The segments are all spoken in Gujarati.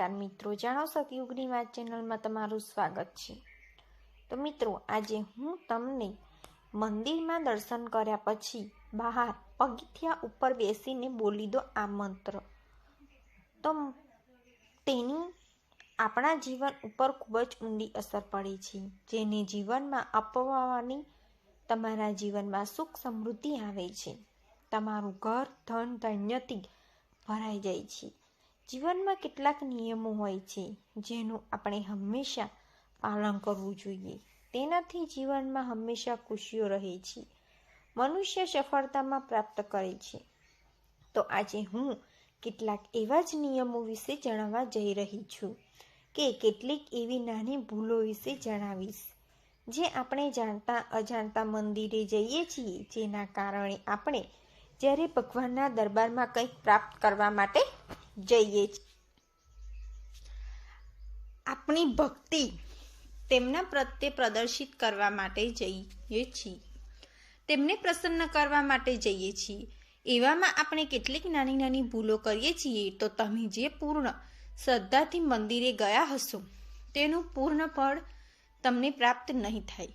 નમસ્કાર મિત્રો, જાણો સતયુગની વાત ચેનલમાં તમારું સ્વાગત છે. તો મિત્રો, આજે હું તમને મંદિરમાં દર્શન કર્યા પછી બહાર પગથિયા ઉપર બેસીને બોલી દો આ મંત્ર. તો તેની આપણા જીવન ઉપર ખૂબ જ ઊંડી અસર પડે છે. જેને જીવનમાં અપવાની તમારા જીવનમાં સુખ સમૃદ્ધિ આવે છે. તમારું ઘર ધન ધન્યથી ભરાઈ જાય છે. જીવનમાં કેટલાક નિયમો હોય છે, જેનું આપણે હંમેશા પાલન કરવું જોઈએ. તેનાથી જીવનમાં હંમેશા ખુશીઓ રહે છે. મનુષ્ય સફળતામાં પ્રાપ્ત કરે છે. તો આજે હું કેટલાક એવા જ નિયમો વિશે જણાવવા જઈ રહી છું કે કેટલીક એવી નાની ભૂલો વિશે જણાવીશ. જે આપણે જાણતા અજાણતા મંદિરે જઈએ છીએ, જેના કારણે આપણે જ્યારે ભગવાનના દરબારમાં કંઈક પ્રાપ્ત કરવા માટે જઈએ આપણી ભક્તિ તેમના પ્રત્યે પ્રદર્શિત કરવા માટે જઈએ છીએ. તેમને પ્રસન્ન કરવા માટે જઈએ છીએ. એવામાં આપણે કેટલીક નાની નાની ભૂલો કરીએ છીએ તો તમે જે પૂર્ણ શ્રદ્ધાથી મંદિરે ગયા હશો, તેનું પૂર્ણ ફળ તમને પ્રાપ્ત નહીં થાય.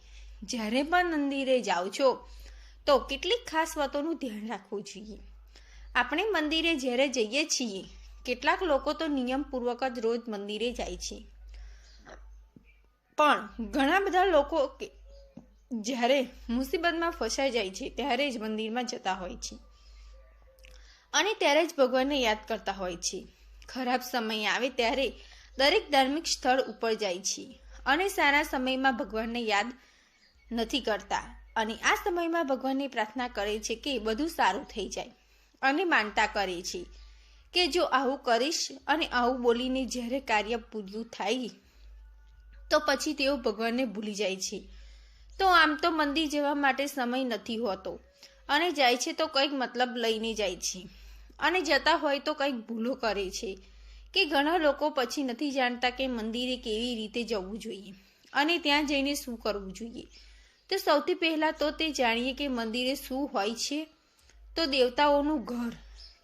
જ્યારે પણ મંદિરે જાઓ છો, તો કેટલીક ખાસ વાતોનું ધ્યાન રાખવું જોઈએ. આપણે મંદિરે જ્યારે જઈએ છીએ કેટલાક લોકો તો નિયમપૂર્વક જ રોજ મંદિરે જાય છે. પણ ઘણા બધા લોકો જ્યારે મુસીબતમાં ફસાઈ જાય છે, ત્યારે જ મંદિરમાં જતા હોય છે. અને ત્યારે જ ભગવાનને યાદ કરતા હોય છે. ખરાબ સમય આવે ત્યારે દરેક ધાર્મિક સ્થળ ઉપર જાય છે. અને સારા સમયમાં ભગવાનને યાદ નથી કરતા. અને આ સમયમાં ભગવાનને પ્રાર્થના કરે છે કે બધું સારું થઈ જાય. અને માનતા કરે છે. કે જો આવું કરીશ અને આવું બોલીને જ્યારે કાર્ય પૂર્યું થાય, તો પછી તેઓ ભગવાનને ભૂલી જાય છે. તો આમ તો મંદિર જવા માટે સમય નથી હોતો અને જાય છે તો કંઈક મતલબ લઈને જાય છે. અને જતા હોય તો કંઈક ભૂલો કરે છે કે ઘણા લોકો પછી નથી જાણતા કે મંદિરે કેવી રીતે જવું જોઈએ અને ત્યાં જઈને શું કરવું જોઈએ. તો સૌથી પહેલાં તો તે જાણીએ કે મંદિરે શું હોય છે. તો દેવતાઓનું ઘર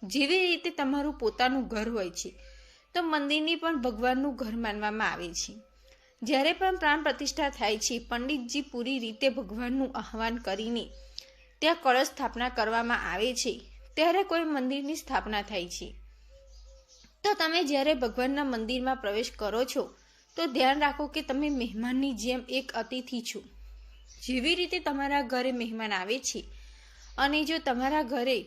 જેવી રીતે તમારું પોતાનું ઘર હોય છે, તો મંદિરની પણ ભગવાનનું ઘર માનવામાં આવે છે. જ્યારે પણ પ્રાણ પ્રતિષ્ઠા થાય છે, પંડિતજી પૂરી રીતે ભગવાનનું આહવાન કરીને ત્યાં કળશ સ્થાપના કરવામાં આવે છે, ત્યારે કોઈ મંદિરની સ્થાપના થાય છે. તો તમે જ્યારે ભગવાનના મંદિરમાં પ્રવેશ કરો છો, તો ધ્યાન રાખો કે તમે મહેમાનની જેમ એક અતિથિ છો. જેવી રીતે તમારા ઘરે મહેમાન આવે છે, અને જો તમારા ઘરે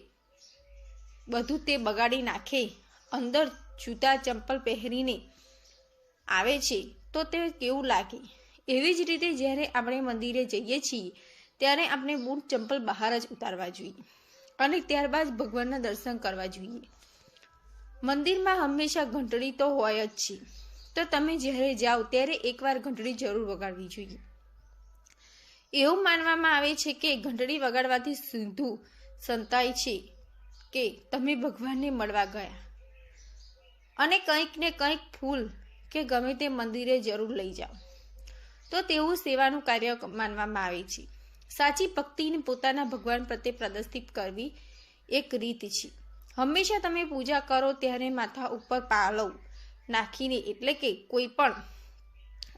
બધું તે બગાડી નાખે. અંદર જૂતા ચંપલ પહેરીને આવે છે, તો તે કેવું લાગે? એવી જ રીતે જ્યારે આપણે મંદિરે જઈએ છીએ, ત્યારે આપણે બૂટ ચંપલ બહાર જ ઉતારવા જોઈએ અને ત્યારબાદ ભગવાનના દર્શન કરવા જોઈએ. મંદિરમાં હંમેશા ઘંટડી તો હોય જ છે. તો તમે જ્યારે જાઓ, ત્યારે એકવાર ઘંટડી જરૂર વગાડવી જોઈએ. એવું માનવામાં આવે છે કે ઘંટડી વગાડવાથી સીધું સંતાય છે. કે તમે ભગવાનને મળવા ગયા. અને કંઈક ને કંઈક ફૂલ કે ગમે તે મંદિરે જરૂર લઈ જાઓ. તો તેવું સેવાનું કાર્ય માનવામાં આવે છે. સાચી ભક્તિને પોતાના ભગવાન પ્રત્યે પ્રદર્શિત કરવી એક રીત છે. હંમેશા તમે પૂજા કરો ત્યારે માથા ઉપર પાલવ નાખીને એટલે કે કોઈ પણ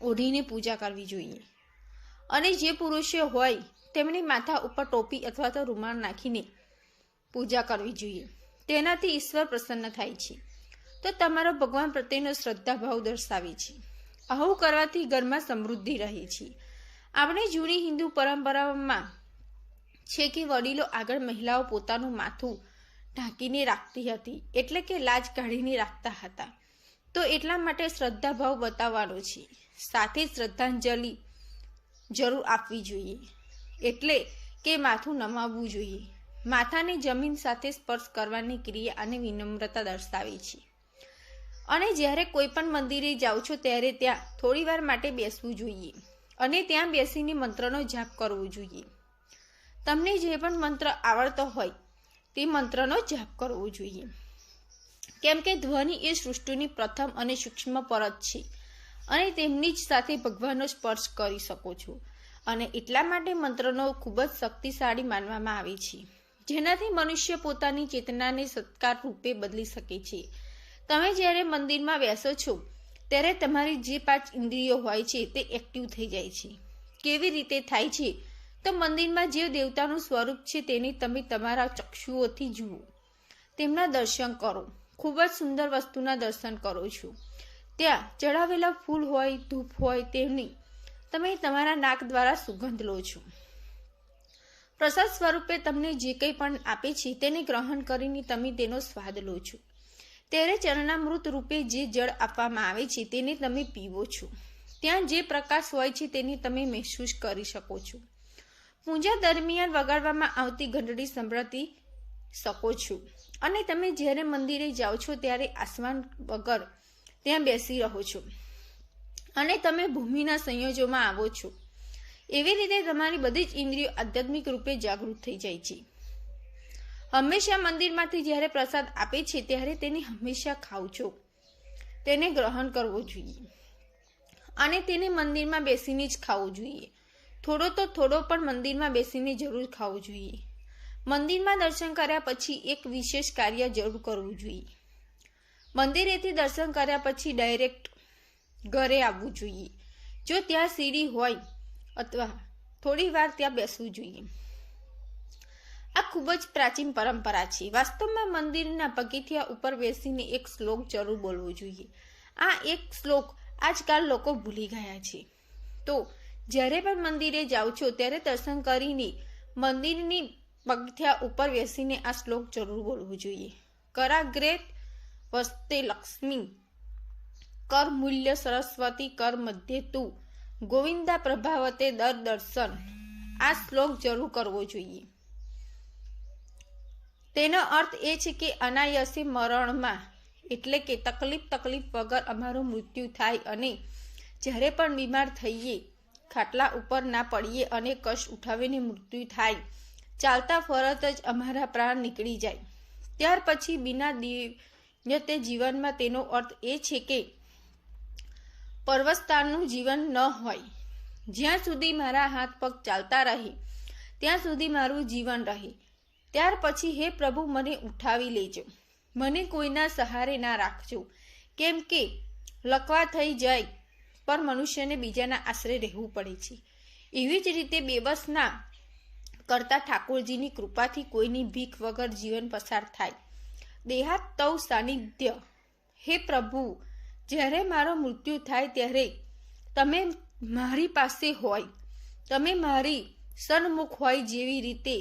ઓઢીને પૂજા કરવી જોઈએ. અને જે પુરુષો હોય તેમણે માથા ઉપર ટોપી અથવા તો રૂમાલ નાખીને પૂજા કરવી જોઈએ. તેનાથી ઈશ્વર પ્રસન્ન થાય છે. તો તમારો ભગવાન પ્રત્યેનો શ્રદ્ધાભાવ દર્શાવે છે. આવું કરવાથી ઘરમાં સમૃદ્ધિ રહે છે. આપણે જૂની હિન્દુ પરંપરામાં છે કે વડીલો આગળ મહિલાઓ પોતાનું માથું ઢાંકીને રાખતી હતી, એટલે કે લાજ કાઢીને રાખતા હતા. તો એટલા માટે શ્રદ્ધાભાવ બતાવવાનો છે. સાથે શ્રદ્ધાંજલિ જરૂર આપવી જોઈએ. એટલે કે માથું નમાવવું જોઈએ. માથાને જમીન સાથે સ્પર્શ કરવાની ક્રિયા અને વિનમ્રતા દર્શાવે છે. અને જ્યારે કોઈ પણ મંદિરે જાઓ છો ત્યારે ત્યાં થોડીવાર માટે બેસવું જોઈએ અને ત્યાં બેસીને મંત્રનો જાપ કરવો જોઈએ. તમને જે પણ મંત્ર આવડતો હોય તે મંત્રનો જાપ કરવો જોઈએ. કેમ કે ધ્વનિ એ સૃષ્ટિની પ્રથમ અને સૂક્ષ્મ પરત છે અને તેમની જ સાથે ભગવાનનો સ્પર્શ કરી શકો છો. અને એટલા માટે મંત્રનો ખૂબ જ શક્તિશાળી માનવામાં આવે છે. જેનાથી મનુષ્ય પોતાની ચેતનાને સત્કાર રૂપે બદલી શકે છે. તમે જ્યારે મંદિરમાં બેસો છો, ત્યારે તમારી જે પાંચ ઇન્દ્રિયો હોય છે, તે એક્ટિવ થઈ જાય છે. કેવી રીતે થાય છે? તો મંદિરમાં જે દેવતાનું સ્વરૂપ છે, તેને તમે તમારા ચક્ષુઓથી જુઓ. તેમના દર્શન કરો. ખૂબ જ સુંદર વસ્તુના દર્શન કરો છો. ત્યાં ચડાવેલા ફૂલ હોય, ધૂપ હોય તેમની તમે તમારા નાક દ્વારા સુગંધ લો છો. પ્રસાદ સ્વરૂપે તમને જે કંઈ પણ આપે છે તેને ગ્રહણ કરીને તમે તેનો સ્વાદ લો છો. ત્યારે ચરણામૃત રૂપે જે જળ આપવામાં આવે છે તેને તમે પીવો છો. ત્યાં જે પ્રકાશ હોય છે તેને તમે મહેસૂસ કરી શકો છો. પૂજા દરમિયાન વગાડવામાં આવતી ઘંટડી સંભળાતી શકો છો. અને તમે જ્યારે મંદિરે જાઓ છો ત્યારે આસમાન વગર ત્યાં બેસી રહો છો. અને તમે ભૂમિના સંયોજોમાં આવો છો. એવી રીતે તમારી બધી જ ઇન્દ્રિયો આધ્યાત્મિક રૂપે જાગૃત થઈ જાય છે. હંમેશા મંદિરમાંથી જ્યારે પ્રસાદ આપે છે, ત્યારે તેને હંમેશા ખાવ છો. તેને ગ્રહણ કરવો જોઈએ. અને તેને મંદિરમાં બેસીને જ ખાવું જોઈએ. થોડો તો થોડો પણ મંદિરમાં બેસીને જરૂર ખાવું જોઈએ. મંદિરમાં દર્શન કર્યા પછી એક વિશેષ કાર્ય જરૂર કરવું જોઈએ. મંદિરેથી દર્શન કર્યા પછી ડાયરેક્ટ ઘરે આવવું જોઈએ. જો ત્યાં સીડી હોય અથવા થોડી વાર ત્યાં બેસવું જોઈએ. આ ખૂબ જ પ્રાચીન પરંપરા છે. વાસ્તવમાં મંદિરના પગથિયા ઉપર બેસીને એક શ્લોક જરૂર બોલવો જોઈએ. આ એક શ્લોક આજકાલ લોકો ભૂલી ગયા છે. તો જ્યારે પણ મંદિરે જાઓ છો, ત્યારે દર્શન કરીને મંદિરની પગથિયા ઉપર બેસીને આ શ્લોક જરૂર બોલવો જોઈએ. કરાગ્રેત વસ્તે લક્ષ્મી. કર મૂલ્ય સરસ્વતી, કર મધ્ય તું. ગોવિંદા પ્રભાવતે દર દર્શન આ શ્લોક જરૂર કરવો જોઈએ. તેનો અર્થ એ છે કે અનાયસી મરણમાં એટલે કે તકલીફ તકલીફ વગર અમારું મૃત્યુ થાય અને જ્યારે પણ બીમાર થઈએ, ખાટલા ઉપર ના પડીએ અને કશ ઉઠાવીને મૃત્યુ થાય, ચાલતા ફરત જ અમારા પ્રાણ નીકળી જાય. ત્યાર પછી બિના દિવ્યતે જીવનમાં તેનો અર્થ એ છે કે પર્વસ્તાનનું જીવન ન હોય. જ્યાં સુધી મારા હાથ પગ ચાલતા રહે, ત્યાં સુધી મારું જીવન રહે. ત્યાર પછી હે પ્રભુ, મને ઉઠાવી લેજો. મને કોઈના સહારે ના રાખજો. કેમ કે લકવા થઈ જાય પર મનુષ્યને બીજાના આશરે રહેવું પડે છે. એવી જ રીતે બેબસના કરતા ઠાકોરજીની કૃપાથી કોઈની ભીખ વગર જીવન પસાર થાય. દેહાત સાનિધ્ય. હે પ્રભુ જ્યારે મારો મૃત્યુ થાય ત્યારે તમે મારી પાસે હોય, તમે મારી સન્મુખ હોય જેવી રીતે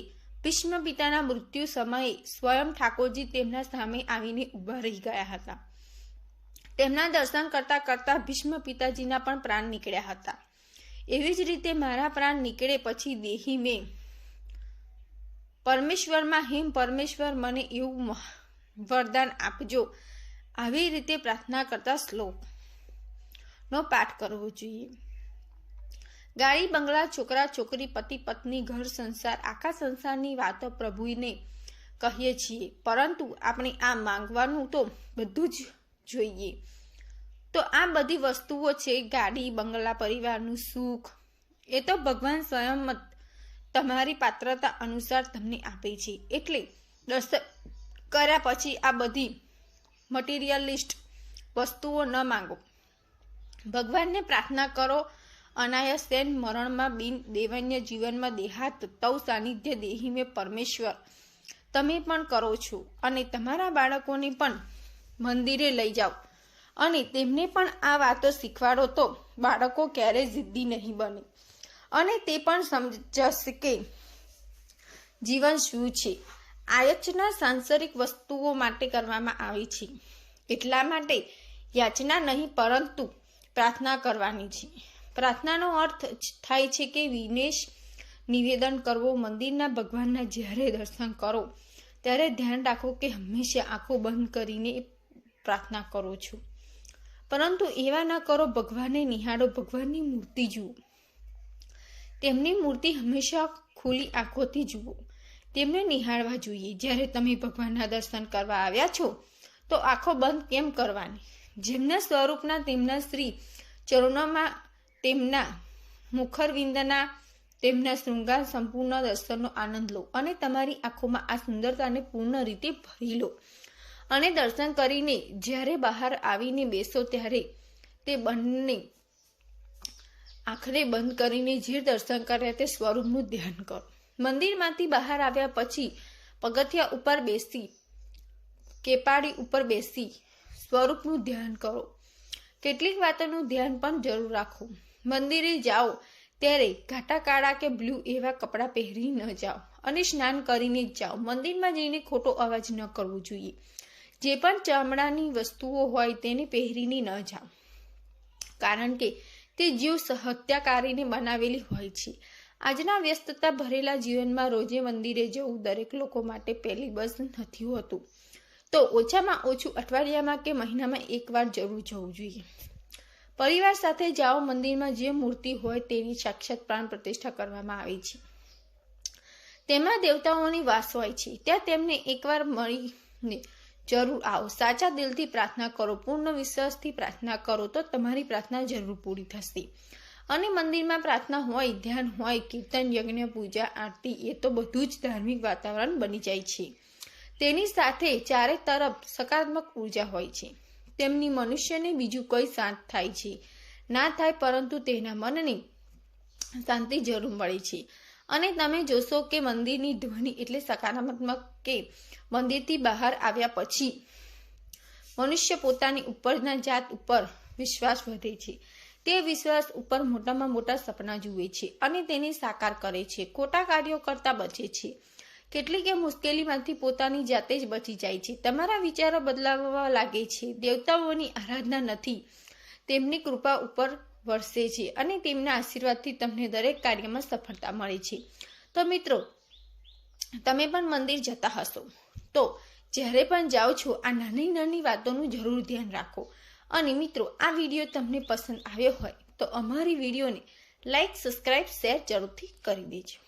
ભીષ્મ પિતાના મૃત્યુ સમયે સ્વયં ઠાકોરજી તેમના સામે આવીને ઊભા રહી ગયા હતા. તેમના દર્શન કરતા કરતા ભીષ્મ પિતાજીના પણ પ્રાણ નીકળ્યા હતા. એવી જ રીતે મારા પ્રાણ નીકળે પછી દેહી મેં પરમેશ્વરમાં હિમ પરમેશ્વર મને એવું વરદાન આપજો. આવી રીતે પ્રાર્થના કરતા શ્લોક નો પાઠ કરવો જોઈએ. ગાડી બંગલા છોકરા છોકરી પતિ પત્ની ઘર સંસાર આખા સંસારની વાતો પ્રભુને કહીએ છીએ. પરંતુ આપણે આ માંગવાનું તો બધું જ જોઈએ. તો આ બધી વસ્તુઓ છે ગાડી, બંગલા, પરિવારનું સુખ. એ તો ભગવાન સ્વયં તમારી પાત્રતા અનુસાર તમને આપે છે. એટલે દર્શન કર્યા પછી આ બધી મટીરિયલિસ્ટ વસ્તુઓ ન માંગો. ભગવાનને પ્રાર્થના કરો, અનાયસેન મરણમાં બિન દેવન્ય જીવનમાં દેહાત તવ સાનિધ્ય દેહી મેં પરમેશ્વર. તમે પણ કરો છો અને તમારા બાળકોને પણ મંદિરે લઈ જાઓ. અને તેમને પણ આ વાતો શીખવાડો તો બાળકો ક્યારેય જિદ્દી નહીં બને. અને તે પણ સમજશે કે જીવન શું છે? આયચના સાંસારિક વસ્તુઓ માટે કરવામાં આવી છે. એટલા માટે યાચના નહીં, પરંતુ પ્રાર્થના કરવાની છે. પ્રાર્થનાનો અર્થ થાય છે કે વિનેશ નિવેદન કરવો, મંદિરના ભગવાનના જ્યારે દર્શન કરો, ત્યારે ધ્યાન રાખો કે હંમેશા આંખો બંધ કરીને પ્રાર્થના કરો છો. પરંતુ એવા ના કરો, ભગવાનને નિહાળો, ભગવાનની મૂર્તિ જુઓ. તેમની મૂર્તિ હંમેશા ખુલ્લી આંખોથી જુઓ. તેમને નિહાળવા જોઈએ. જ્યારે તમે ભગવાનના દર્શન કરવા આવ્યા છો, તો આંખો બંધ કેમ કરવાની? જેમના સ્વરૂપના તેમના શ્રી ચરણોમાં તેમના મુખરવિંદના તેમના શૃંગાર સંપૂર્ણ દર્શનનો આનંદ લો અને તમારી આંખોમાં આ સુંદરતાને પૂર્ણ રીતે ભરી લો. અને દર્શન કરીને જ્યારે બહાર આવીને બેસો ત્યારે તે બંને આંખને બંધ કરીને જે દર્શન કર્યા તે સ્વરૂપનું ધ્યાન કરો. મંદિરમાંથી બહાર આવ્યા પછી પગથિયા ઉપર બેસી, કેપાડી ઉપર બેસી સ્વરૂપનું ધ્યાન કરો. કેટલીક વાતોનું ધ્યાન પણ જરૂર રાખો. મંદિરે જાઓ ત્યારે ઘાટા કાળા કે બ્લુ એવા કપડાં પહેરી ન જાઓ અને સ્નાન કરીને જ જાઓ. મંદિરમાં જઈને ખોટો અવાજ ન કરવો જોઈએ. જે પણ ચામડાની વસ્તુઓ હોય તેને પહેરીને ન જાઓ. કારણ કે તે જીવ હત્યાકારીને બનાવેલી હોય છે. આજના વ્યસ્તતા ભરેલા જીવનમાં રોજે મંદિરે જવું દરેક લોકો માટે પહેલી બસ નથી હોતું. તો ઓછામાં ઓછું અઠવાડિયામાં કે મહિનામાં એકવાર જરૂર જવું જોઈએ. પરિવાર સાથે જાઓ મંદિરમાં જે મૂર્તિ હોય તેની સાક્ષાત પ્રાણ પ્રતિષ્ઠા કરવામાં આવે છે. તેમાં દેવતાઓની વાસ હોય છે. ત્યાં તેમને એકવાર મળીને જરૂર આવો. સાચા દિલથી પ્રાર્થના કરો. પૂર્ણ વિશ્વાસથી પ્રાર્થના કરો તો તમારી પ્રાર્થના જરૂર પૂરી થશે. અને મંદિરમાં પ્રાર્થના હોય, ધ્યાન હોય, કીર્તન, યજ્ઞ, પૂજા, આરતી, એ તો બધું જ ધાર્મિક વાતાવરણ બની જાય છે. તેની સાથે ચારે તરફ સકારાત્મક ઊર્જા હોય છે. તેમની મનુષ્યને બીજું કોઈ શાંત થાય છે. ના થાય પરંતુ તેના મનને શાંતિ જરૂર મળે છે. અને તમે જોશો કે મંદિરની ધ્વનિ એટલે સકારાત્મક કે મંદિરથી બહાર આવ્યા પછી મનુષ્ય પોતાની ઉપરના જાત ઉપર વિશ્વાસ વધે છે. તે વિશ્વાસ ઉપર મોટામાં મોટા સપના જુએ છે અને તેને સાકાર કરે છે. ખોટા કાર્યો કરતા બચે છે. કેટલીક મુશ્કેલીમાંથી પોતાની જાતે જ બચી જાય છે. તમારા વિચારો બદલાવવા લાગે છે. દેવતાઓની આરાધના નથી. તેમની કૃપા ઉપર વરસે છે અને તેમના આશીર્વાદથી તમને દરેક કાર્યમાં સફળતા મળે છે. તો મિત્રો, તમે પણ મંદિર જતા હશો. તો જ્યારે પણ જાઓ છો, આ નાની નાની વાતોનું જરૂર ધ્યાન રાખો. અને મિત્રો, આ વીડિયો તમને પસંદ આવ્યો હોય તો અમારી વિડીયોને લાઈક સબસ્ક્રાઈબ શેર જરૂરથી કરી દેજો.